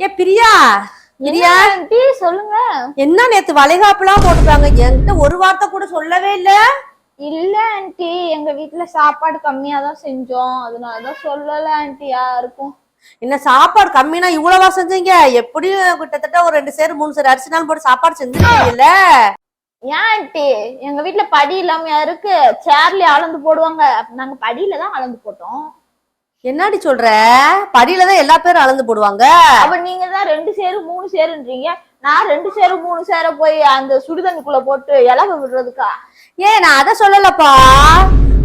ஏ பிரியா. பிரியா. சொல்லுங்க. என்ன நேத்து வளைகாப்புலாம் போட்டுருக்காங்க? என்கிட்ட ஒரு வார்த்தை கூட சொல்லவே இல்ல. இல்ல ஆண்டி. எங்க வீட்ல சாப்பாடு கம்மியா தான் செஞ்சோம். அதனாலதான் சொல்லல ஆண்டி. யாருக்கும். என்ன சாப்பாடு கம்மினா இவ்வளவா செஞ்சீங்க? எப்படியும் கிட்டத்தட்ட ஒரு ரெண்டு சேரு மூணு சேரு அரிசி நாள் போட்டு சாப்பாடு செஞ்சிருக்கீங்கல்ல. ஏன் ஆண்டி? எங்க வீட்ல படி இல்லாம இருக்கு சேர்ல அளந்து போடுவாங்க. நாங்க படியில தான் அளந்து போட்டோம். என்னடி சொல்ற? படியில தான் எல்லா பேரும் அளந்து போடுவாங்க. அப்ப நீங்க தான் ரெண்டு சேரு மூணு சேருன்றீங்க. நான் ரெண்டு சேரு மூணு சேர போய் அந்த சுடுதண்ணிக்குள்ள போட்டு இலவ விடுறதுக்கா? ஏன் நான் அதை சொல்லலப்பா.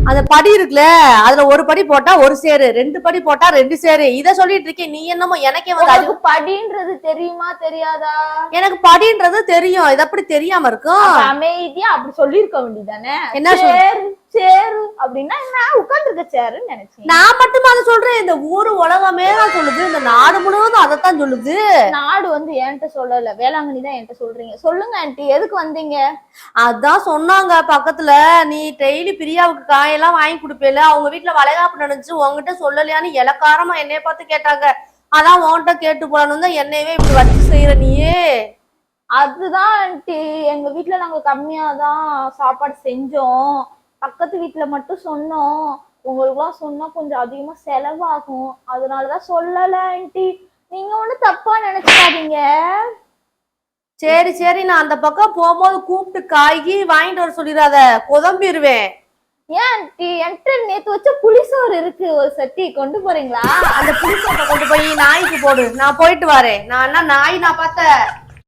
அந்த படி இருக்குல்ல அதுல ஒரு படி போட்டா ஒரு சேரு ரெண்டு படி போட்டா ரெண்டு சேரு. இத சொல்லிட்டு இருக்கேன். நீ என்னமோ எனக்கே வந்து அது- உங்களுக்கு படின்றது தெரியுமா தெரியாதா? எனக்கு படின்றது தெரியும். இது அப்படி தெரியாம இருக்கும். அமைதியா அப்படி சொல்லிருக்க வேண்டியதானே என்ன சேரு சேரு அப்படின்னா நான் உட்கார்ந்துருக்க சேருன்னு நினைச்சேன். நான் மட்டுமா அதை சொல்றேன். இந்த ஊரு உலகமே தான் சொல்லுது. இந்த நாடு முழுவதும் அதைத்தான் சொல்லுது. நாடு வந்து என்கிட்ட சொல்லல. வேளாங்கண்ணி தான் என்கிட்ட சொல்றீங்க. சொல்லுங்க ஆண்டி எதுக்கு வந்தீங்க? அதான் சொன்னாங்க பக்கத்துல. நீ டெய்லி பிரியாவுக்கு காயெல்லாம் வாங்கி கொடுப்பேல அவங்க வீட்டுல வளைகாப்பு நடந்துச்சு. உங்ககிட்ட சொல்லலையான்னு இலக்காரமா என்னைய பார்த்து கேட்டாங்க. அதான் உன்கிட்ட கேட்டு போலான்னு தான் என்னையவே இப்படி வச்சு செய்யற நீயே. அதுதான் ஆண்டி எங்க வீட்ல நாங்க கம்மியா தான் சாப்பாடு செஞ்சோம். பக்கத்து வீட்ல மட்டும் சொன்னோம். உங்களுக்குலாம் சொன்னா கொஞ்சம் அதிகமா செலவாகும். அதனாலதான் சொல்லல ஆண்டி. நீங்க ஒண்ணு தப்பா நினைச்சுக்காதீங்க. சரி சரி நான் அந்த பக்கம் போகும்போது கூப்பிட்டு காய்கி வாங்கிட்டு வர சொல்லிடாத. குதம்பிடுவேன் ஏன் என்கிட்ட நேத்து வச்ச புளிசோறு இருக்கு. ஒரு சட்டி கொண்டு போறீங்களா? அந்த புளிசோட்டை கொண்டு போய் நாய்க்கு போடு. நான் போயிட்டு வரேன். நான் என்ன நாய் நான் பார்த்த